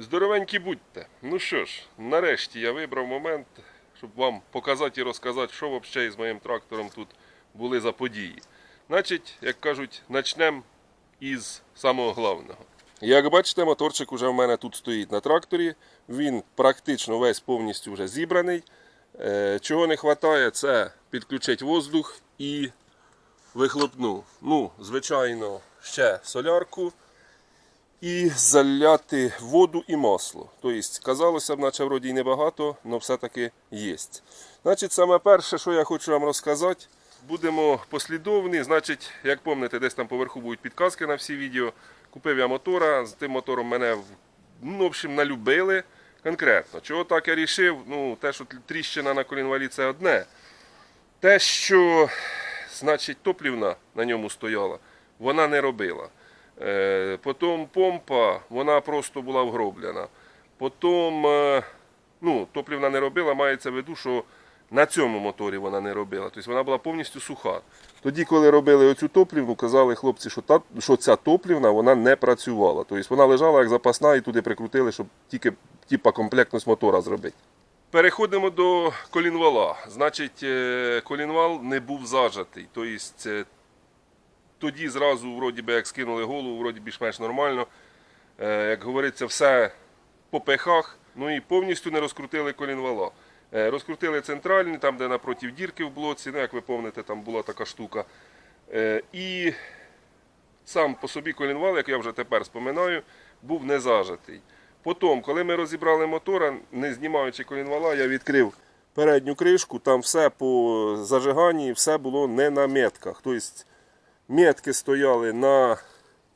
Здоровенькі будьте. Ну що ж, нарешті я вибрав момент, щоб вам показати і розказати, що взагалі з моїм трактором тут були за події. Значить, як кажуть, почнемо із самого головного. Як бачите, моторчик вже в мене тут стоїть на тракторі. Він практично весь повністю вже зібраний. Е, Чого не вистачає, це підключити воздух і вихлопну. Ну, звичайно, ще солярку і заляти воду і масло. Тобто, казалося б, наче вроді й небагато, але все-таки є. Значить, саме перше, що я хочу вам розказати, будемо послідовні. Значить, як пам'ятаєте, десь там поверху будуть підказки на всі відео. Купив я мотора, з тим мотором мене ну, в общем, налюбили конкретно. Чого так я рішив? Ну, те, що тріщина на колінвалі, це одне. Те, що значить, топлівна на ньому стояла, вона не робила. Е, Потім помпа, вона просто була вгроблена. Потім, е, ну, топлівна не робила, мається в виду, що на цьому моторі вона не робила. Тобто вона була повністю суха. Тоді, коли робили оцю топлівну, казали хлопці, що, та, що ця топлівна вона не працювала. Тобто вона лежала як запасна і туди прикрутили, щоб тільки типа, комплектність мотора зробити. Переходимо до колінвала. Значить, е, колінвал не був зажатий. Тобто, тоді зразу, вроді би, як скинули голову, вроді більш-менш нормально. Е, Як говориться, все по пехах. Ну і повністю не розкрутили колінвала. Е, Розкрутили центральний, там, де напротив дірки в блоці, ну, як ви пам'ятаєте, там була така штука. Е, І сам по собі колінвал, як я вже тепер споминаю, був не зажатий. Потім, коли ми розібрали мотора, не знімаючи колінвала, я відкрив передню кришку, там все по зажиганні, все було не на метках. Тобто метки стояли на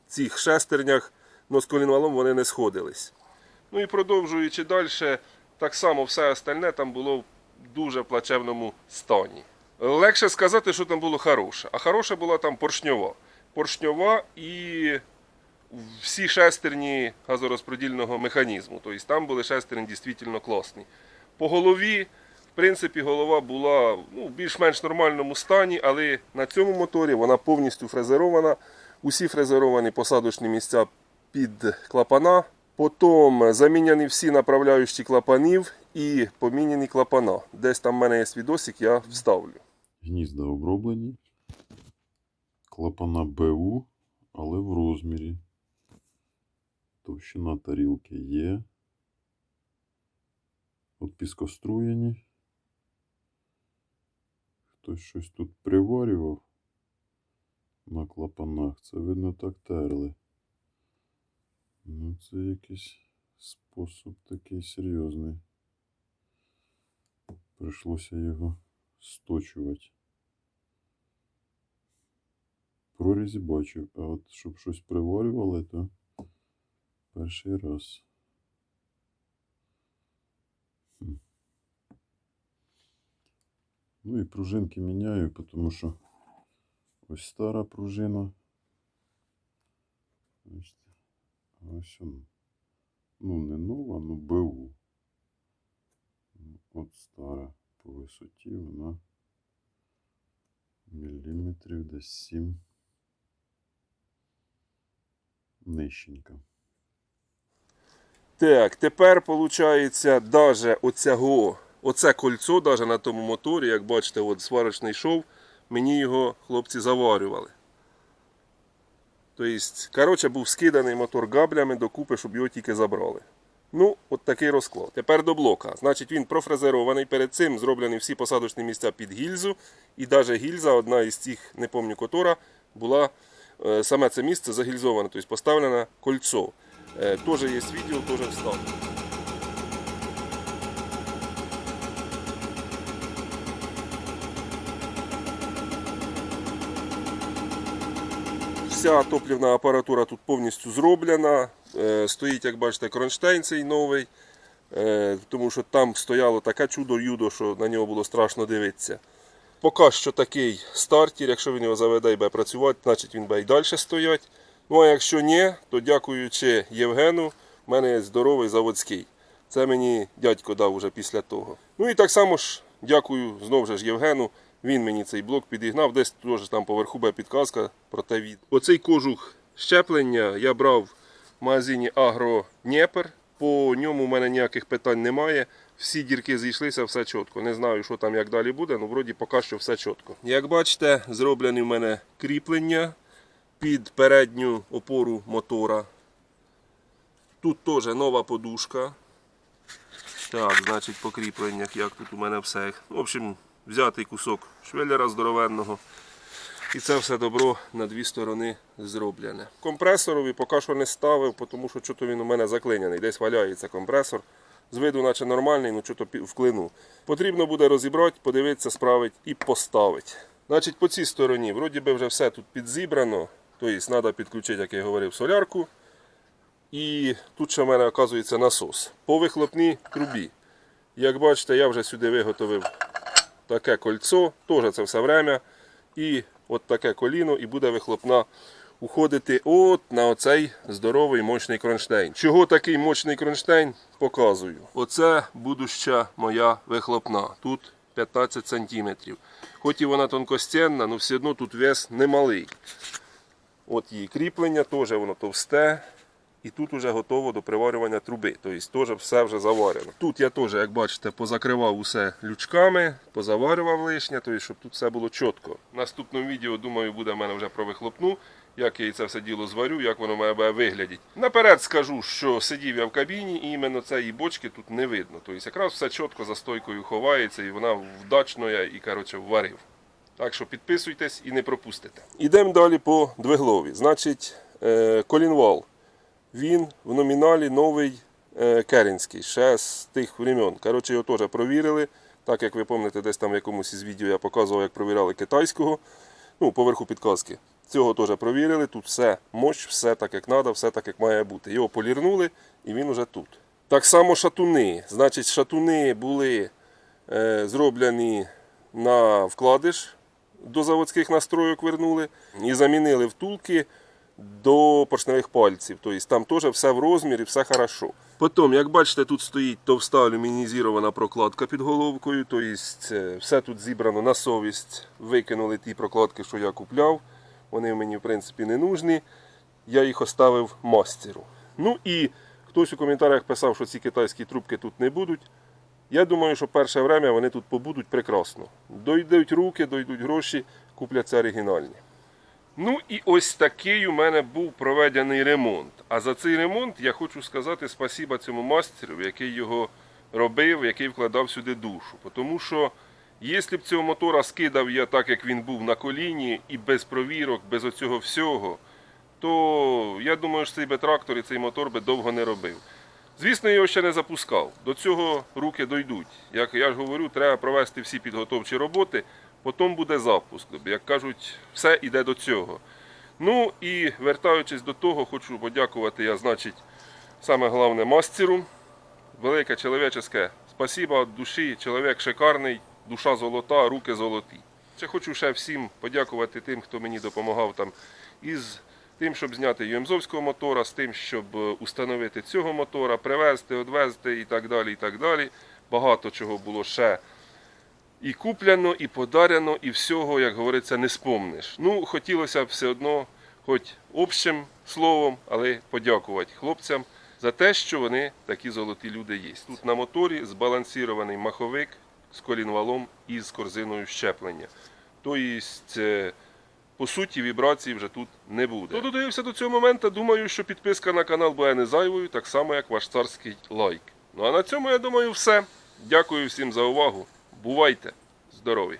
цих шестернях, але з колінвалом вони не сходились. Ну і продовжуючи далі, так само все остальне там було в дуже плачевному стані. Легше сказати, що там було хороше. А хороша була там поршньова. Поршньова і всі шестерні газорозподільного механізму. Тобто там були шестерні дійсно класні. По голові, в принципі, голова була ну, в більш-менш нормальному стані, але на цьому моторі вона повністю фрезерована. Усі фрезеровані посадочні місця під клапана. Потім заміняні всі направляючі клапанів і поміняні клапана. Десь там в мене є відосик, я вставлю. Гнізда оброблені. Клапана БУ, але в розмірі. Товщина тарілки є. От піскоструєні. Хтось щось тут приварював на клапанах. Це видно так терли. Ну, це якийсь спосіб такий серйозний. Прийшлося його сточувати. Прорізі бачив, а от щоб щось приварювали, то перший раз. Ну і пружинки міняю, тому що ось стара пружина. Ось вона. Ну, не нова, ну БУ. От стара по висоті вона міліметрів десь 7 нижченька. Так, тепер виходить, даже оцього, оце кольцо даже на тому моторі, як бачите, от сварочний шов, мені його хлопці заварювали. Тобто, коротше, був скиданий мотор габлями докупи, щоб його тільки забрали. Ну, от такий розклад. Тепер до блока. Значить, він профрезерований. Перед цим зроблені всі посадочні місця під гільзу. І навіть гільза, одна із цих, не пам'ятаю котора, була е, саме це місце загільзоване, тобто поставлено кольцо. Е, Теж є відео, теж вставлю. Вся топлівна апаратура тут повністю зроблена. Е, Стоїть, як бачите, кронштейн цей новий, е, тому що там стояло таке чудо-юдо, що на нього було страшно дивитися. Поки що такий стартер, якщо він його заведе і буде працювати, значить він буде і далі стоять. Ну а якщо ні, то дякуючи Євгену, в мене є здоровий заводський. Це мені дядько дав уже після того. Ну і так само ж дякую знову ж Євгену. Він мені цей блок підігнав, десь теж там поверху буде підказка про те від. Оцей кожух щеплення я брав в магазині Агро Дніпр по ньому в мене ніяких питань немає. Всі дірки зійшлися, все чітко. Не знаю, що там як далі буде, але вроді поки що все чітко. Як бачите, зроблені в мене кріплення під передню опору мотора. Тут теж нова подушка. Так, значить по кріпленнях, як тут у мене все. В общем, взятий кусок швеллера здоровенного. І це все добро на дві сторони зроблене. Компресорові поки що не ставив, тому що чого він у мене заклиняний. Десь валяється компресор. З виду, наче нормальний, ну чого вклину. Потрібно буде розібрати, подивитися, справити і поставити. Значить, по цій стороні, вроді би вже все тут підзібрано. Тобто треба підключити, як я говорив, солярку. І тут ще в мене оказується насос. По вихлопній трубі. Як бачите, я вже сюди виготовив таке кольцо, теж це все время. І от таке коліно, і буде вихлопна уходити от на оцей здоровий мощний кронштейн. Чого такий мощний кронштейн? Показую. Оце будуща моя вихлопна. Тут 15 см. Хоч і вона тонкостенна, але все одно тут вес немалий. От її кріплення, теж воно товсте. І тут вже готово до приварювання труби. Тобто теж все вже заварено. Тут я теж, як бачите, позакривав усе лючками, позаварював лишнє, тобто, щоб тут все було чітко. В наступному відео, думаю, буде в мене вже про вихлопну, як я це все діло зварю, як воно має виглядіти. Наперед скажу, що сидів я в кабіні і іменно цієї бочки тут не видно. Тобто якраз все чітко за стойкою ховається і вона вдачно і коротше, варив. Так що підписуйтесь і не пропустите. Ідемо далі по двиглові. Значить, е, колінвал. Він в номіналі новий е, керенський, ще з тих времен. Коротше, його теж провірили. Так як ви пам'ятаєте, десь там в якомусь із відео я показував, як провіряли китайського. Ну, поверху підказки. Цього теж провірили. Тут все мощ, все так, як треба, все так, як має бути. Його полірнули і він уже тут. Так само шатуни. Значить, шатуни були е, зроблені на вкладиш до заводських настройок вернули і замінили втулки до поршневих пальців. Тобто там теж все в розмірі, все хорошо. Потім, як бачите, тут стоїть товста алюмінізована прокладка під головкою. Тобто все тут зібрано на совість. Викинули ті прокладки, що я купляв. Вони мені в принципі не нужні. Я їх оставив мастеру. Ну і хтось у коментарях писав, що ці китайські трубки тут не будуть. Я думаю, що перше время вони тут побудуть прекрасно. Дойдуть руки, дойдуть гроші, купляться оригінальні. Ну і ось такий у мене був проведений ремонт. А за цей ремонт я хочу сказати спасіба цьому мастеру, який його робив, який вкладав сюди душу. Тому що, якщо б цього мотора скидав я так, як він був на коліні, і без провірок, без оцього всього, то я думаю, що цей би трактор і цей мотор би довго не робив. Звісно, я його ще не запускав. До цього руки дойдуть. Як я ж говорю, треба провести всі підготовчі роботи, потім буде запуск. Як кажуть, все йде до цього. Ну і вертаючись до того, хочу подякувати я, значить, саме головне мастеру. Велике чоловічеське спасіба душі. Чоловік шикарний, душа золота, руки золоті. Ще хочу ще всім подякувати тим, хто мені допомагав там із тим, щоб зняти ЮМЗовського мотора, з тим, щоб е, установити цього мотора, привезти, відвезти і так далі. і так далі. Багато чого було ще і купляно, і подарено, і всього, як говориться, не спомниш. Ну, хотілося б все одно, хоч общим словом, але подякувати хлопцям за те, що вони такі золоті люди є. Тут на моторі збалансірований маховик з колінвалом і з корзиною щеплення. Тобто, е, по суті, вібрацій вже тут не буде. Хто додивився до цього моменту, думаю, що підписка на канал буде не зайвою, так само, як ваш царський лайк. Ну а на цьому, я думаю, все. Дякую всім за увагу. Бувайте здорові!